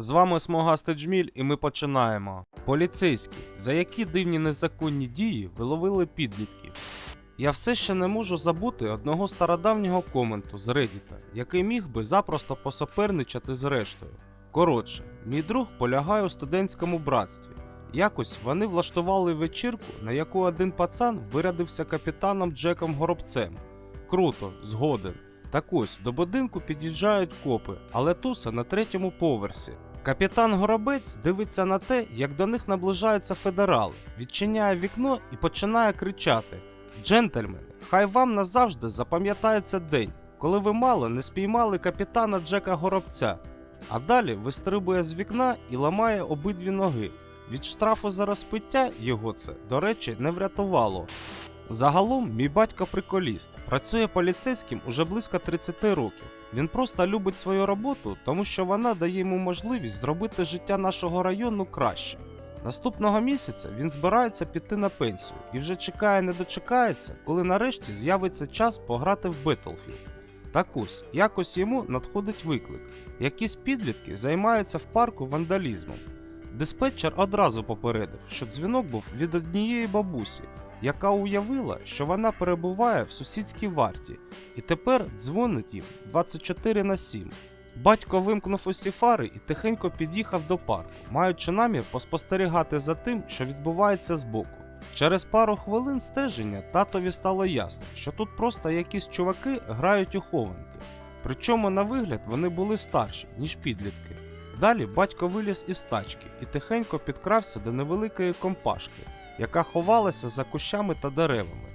З вами Смогастий Джміль і ми починаємо. Поліцейські, за які дивні незаконні дії виловили підлітків. Я все ще не можу забути одного стародавнього коменту з Reddit, який міг би запросто посоперничати з рештою. Коротше, мій друг полягає у студентському братстві. Якось вони влаштували вечірку, на яку один пацан вирядився капітаном Джеком Горобцем. Круто, згоден. Так ось до будинку під'їжджають копи, але туса на третьому поверсі. Капітан Горобець дивиться на те, як до них наближаються федерали, відчиняє вікно і починає кричати: Джентльмени, хай вам назавжди запам'ятається день, коли ви мало не спіймали капітана Джека Горобця. А далі вистрибує з вікна і ламає обидві ноги. Від штрафу за розпиття його це, до речі, не врятувало. Загалом, мій батько приколіст, працює поліцейським уже близько 30 років. Він просто любить свою роботу, тому що вона дає йому можливість зробити життя нашого району краще. Наступного місяця він збирається піти на пенсію і вже чекає, не дочекається, коли нарешті з'явиться час пограти в Battlefield. Так ось, якось йому надходить виклик. Якісь підлітки займаються в парку вандалізмом. Диспетчер одразу попередив, що дзвінок був від однієї бабусі, яка уявила, що вона перебуває в сусідській варті, і тепер дзвонить їм 24 на 7. Батько вимкнув усі фари і тихенько під'їхав до парку, маючи намір поспостерігати за тим, що відбувається збоку. Через пару хвилин стеження татові стало ясно, що тут просто якісь чуваки грають у хованки. Причому на вигляд вони були старші, ніж підлітки. Далі батько виліз із тачки і тихенько підкрався до невеликої компашки, яка ховалася за кущами та деревами.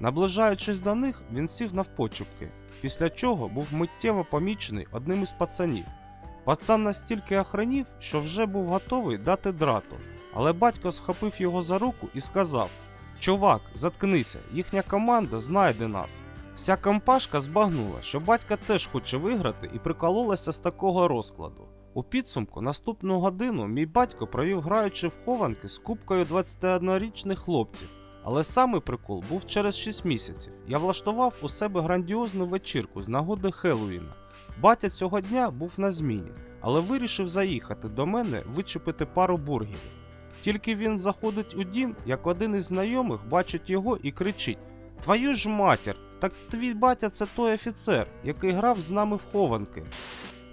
Наближаючись до них, він сів навпочепки, після чого був миттєво помічений одним із пацанів. Пацан настільки охренів, що вже був готовий дати драту, але батько схопив його за руку і сказав: Чувак, заткнися, їхня команда знайде нас. Вся компашка збагнула, що батька теж хоче виграти і прикололася з такого розкладу. У підсумку наступну годину мій батько провів граючи в хованки з купкою 21-річних хлопців. Але самий прикол був через 6 місяців. Я влаштував у себе грандіозну вечірку з нагоди Хеллоуіна. Батя цього дня був на зміні, але вирішив заїхати до мене вичепити пару бургерів. Тільки він заходить у дім, як один із знайомих бачить його і кричить: Твою ж матір! Так твій батя це той офіцер, який грав з нами в хованки.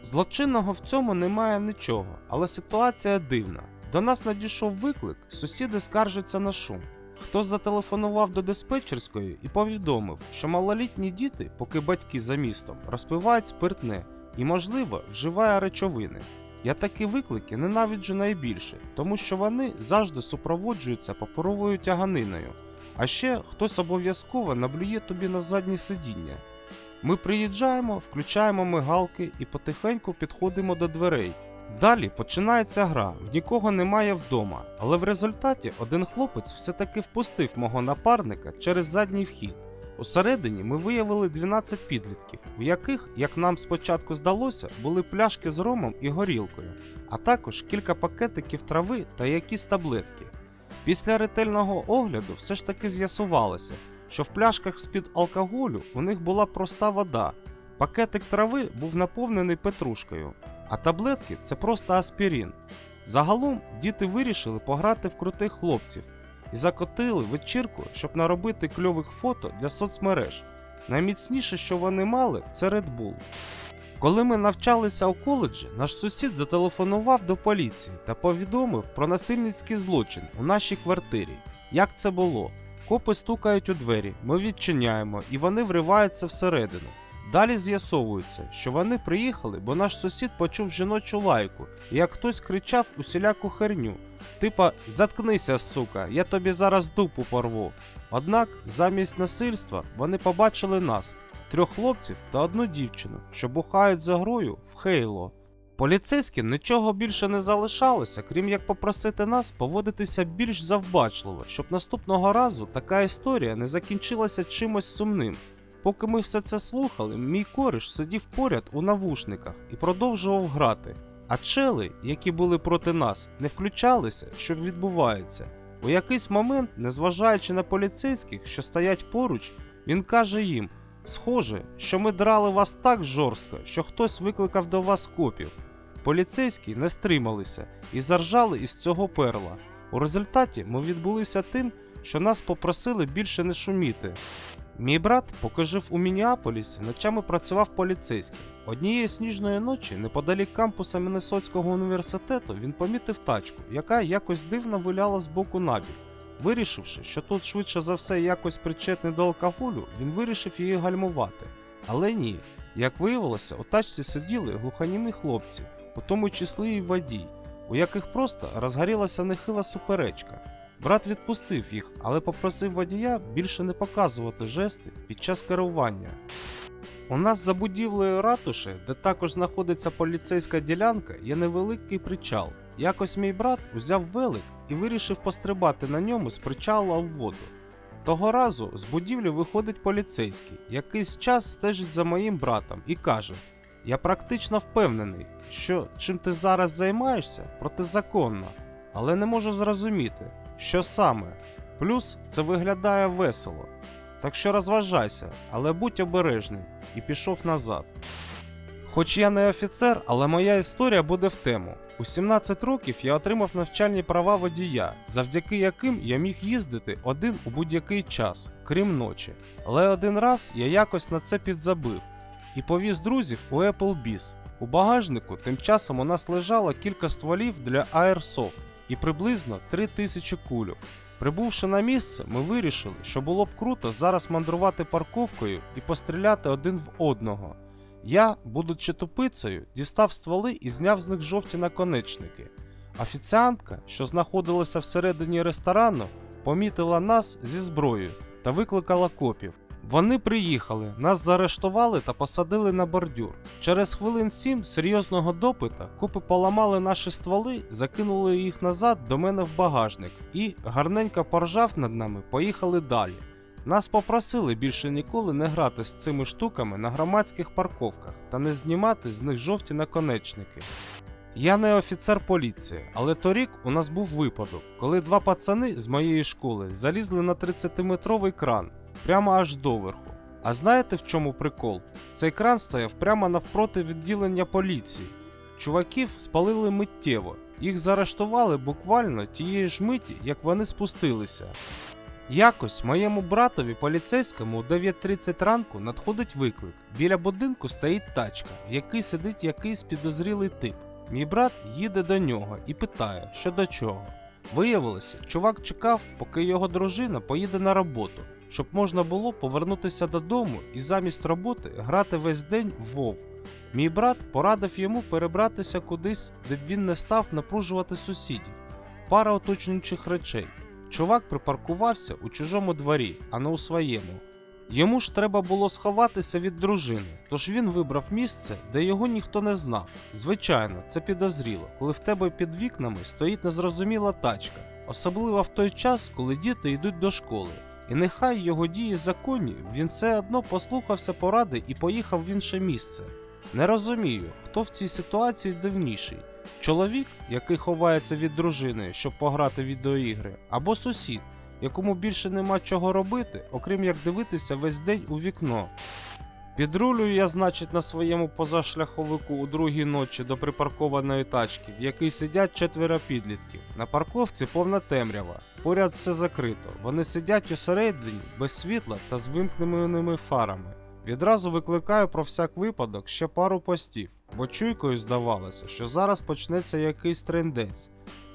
Злочинного в цьому немає нічого, але ситуація дивна. До нас надійшов виклик, сусіди скаржаться на шум. Хтось зателефонував до диспетчерської і повідомив, що малолітні діти, поки батьки за містом, розпивають спиртне і, можливо, вживає речовини. Я такі виклики ненавиджу найбільше, тому що вони завжди супроводжуються паперовою тяганиною. А ще хтось обов'язково наблює тобі на заднє сидіння. Ми приїжджаємо, включаємо мигалки і потихеньку підходимо до дверей. Далі починається гра, в нікого немає вдома, але в результаті один хлопець все-таки впустив мого напарника через задній вхід. Усередині ми виявили 12 підлітків, у яких, як нам спочатку здалося, були пляшки з ромом і горілкою, а також кілька пакетиків трави та якісь таблетки. Після ретельного огляду все ж таки з'ясувалося, що в пляшках з-під алкоголю у них була проста вода, пакетик трави був наповнений петрушкою, а таблетки це просто аспірин. Загалом діти вирішили пограти в крутих хлопців і закотили вечірку, щоб наробити кльових фото для соцмереж. Найміцніше, що вони мали, це Red Bull. Коли ми навчалися у коледжі, наш сусід зателефонував до поліції та повідомив про насильницький злочин у нашій квартирі. Як це було? Копи стукають у двері, ми відчиняємо і вони вриваються всередину. Далі з'ясовується, що вони приїхали, бо наш сусід почув жіночу лайку, і як хтось кричав усіляку херню. Типа заткнися, сука, я тобі зараз дупу порву. Однак, замість насильства вони побачили нас, трьох хлопців та одну дівчину, що бухають за грою в Хейло. Поліцейським нічого більше не залишалося, крім як попросити нас поводитися більш завбачливо, щоб наступного разу така історія не закінчилася чимось сумним. Поки ми все це слухали, мій кориш сидів поряд у навушниках і продовжував грати. А чели, які були проти нас, не включалися, що відбувається. У якийсь момент, незважаючи на поліцейських, що стоять поруч, він каже їм: Схоже, що ми драли вас так жорстко, що хтось викликав до вас копів. Поліцейські не стрималися і заржали із цього перла. У результаті ми відбулися тим, що нас попросили більше не шуміти. Мій брат, поки жив у Мініаполісі, ночами працював поліцейським. Однієї сніжної ночі, неподалік кампуса Міннесотського університету, він помітив тачку, яка якось дивно виляла з боку набік. Вирішивши, що тут швидше за все якось причетний до алкоголю, він вирішив її гальмувати. Але ні, як виявилося, у тачці сиділи глухонімі хлопці, у тому числі і водій, у яких просто розгорілася нехила суперечка. Брат відпустив їх, але попросив водія більше не показувати жести під час керування. У нас за будівлею ратуші, де також знаходиться поліцейська ділянка, є невеликий причал. Якось мій брат узяв велик і вирішив пострибати на ньому з причала в воду. Того разу з будівлі виходить поліцейський, якийсь час стежить за моїм братом і каже: Я практично впевнений, що чим ти зараз займаєшся, протизаконно, але не можу зрозуміти, що саме. Плюс це виглядає весело. Так що розважайся, але будь обережний, і пішов назад. Хоч я не офіцер, але моя історія буде в тему. У 17 років я отримав навчальні права водія, завдяки яким я міг їздити один у будь-який час, крім ночі. Але один раз я якось на це підзабив і повіз друзів у Applebee's. У багажнику тим часом у нас лежало кілька стволів для Airsoft і приблизно 3000 кульок. Прибувши на місце, ми вирішили, що було б круто зараз мандрувати парковкою і постріляти один в одного. Я, будучи тупицею, дістав стволи і зняв з них жовті наконечники. Офіціантка, що знаходилася всередині ресторану, помітила нас зі зброєю та викликала копів. Вони приїхали, нас заарештували та посадили на бордюр. Через хвилин сім серйозного допита копи поламали наші стволи, закинули їх назад до мене в багажник і, гарненько поржав над нами, поїхали далі. Нас попросили більше ніколи не грати з цими штуками на громадських парковках та не знімати з них жовті наконечники. Я не офіцер поліції, але торік у нас був випадок, коли два пацани з моєї школи залізли на 30-метровий кран прямо аж доверху. А знаєте в чому прикол? Цей кран стояв прямо навпроти відділення поліції. Чуваків спалили миттєво, їх заарештували буквально тієї ж миті, як вони спустилися. Якось моєму братові поліцейському о 9.30 ранку надходить виклик. Біля будинку стоїть тачка, в якій сидить якийсь підозрілий тип. Мій брат їде до нього і питає, що до чого. Виявилося, чувак чекав, поки його дружина поїде на роботу, щоб можна було повернутися додому і замість роботи грати весь день в вов. Мій брат порадив йому перебратися кудись, де б він не став напружувати сусідів. Пара уточнюючих речей. Чувак припаркувався у чужому дворі, а не у своєму. Йому ж треба було сховатися від дружини, тож він вибрав місце, де його ніхто не знав. Звичайно, це підозріло, коли в тебе під вікнами стоїть незрозуміла тачка, особливо в той час, коли діти йдуть до школи. І нехай його дії законні, він все одно послухався поради і поїхав в інше місце. Не розумію, хто в цій ситуації дивніший. Чоловік, який ховається від дружини, щоб пограти в відеоігри, або сусід, якому більше нема чого робити, окрім як дивитися весь день у вікно. Підрулюю я, значить, на своєму позашляховику у другій ночі до припаркованої тачки, в якій сидять четверо підлітків. На парковці повна темрява. Поряд все закрито. Вони сидять усередині без світла та з вимкненими фарами. Відразу викликаю про всяк випадок ще пару постів, бо чуйкою здавалося, що зараз почнеться якийсь трендець.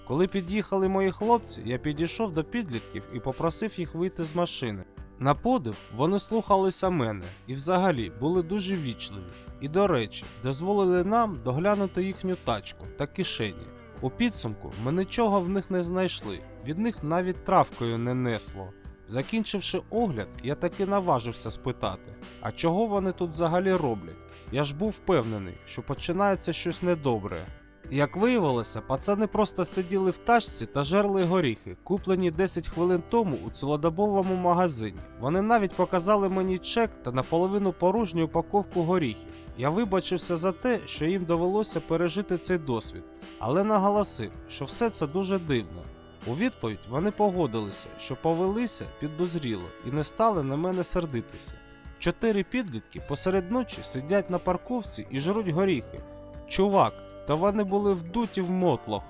Коли під'їхали мої хлопці, я підійшов до підлітків і попросив їх вийти з машини. На подив вони слухалися мене і взагалі були дуже вічливі. І, до речі, дозволили нам доглянути їхню тачку та кишені. У підсумку ми нічого в них не знайшли, від них навіть травкою не несло. Закінчивши огляд, я таки наважився спитати, а чого вони тут взагалі роблять? Я ж був впевнений, що починається щось недобре. Як виявилося, пацани просто сиділи в тачці та жерли горіхи, куплені 10 хвилин тому у цілодобовому магазині. Вони навіть показали мені чек та наполовину порожню упаковку горіхів. Я вибачився за те, що їм довелося пережити цей досвід, але наголосив, що все це дуже дивно. У відповідь вони погодилися, що повелися підозріло і не стали на мене сердитися. Чотири підлітки посеред ночі сидять на парковці і жруть горіхи. Чувак, то вони були вдуті в мотлох.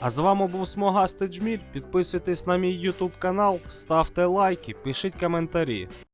А з вами був Смогастий Джміль. Підписуйтесь на мій YouTube канал, ставте лайки, пишіть коментарі.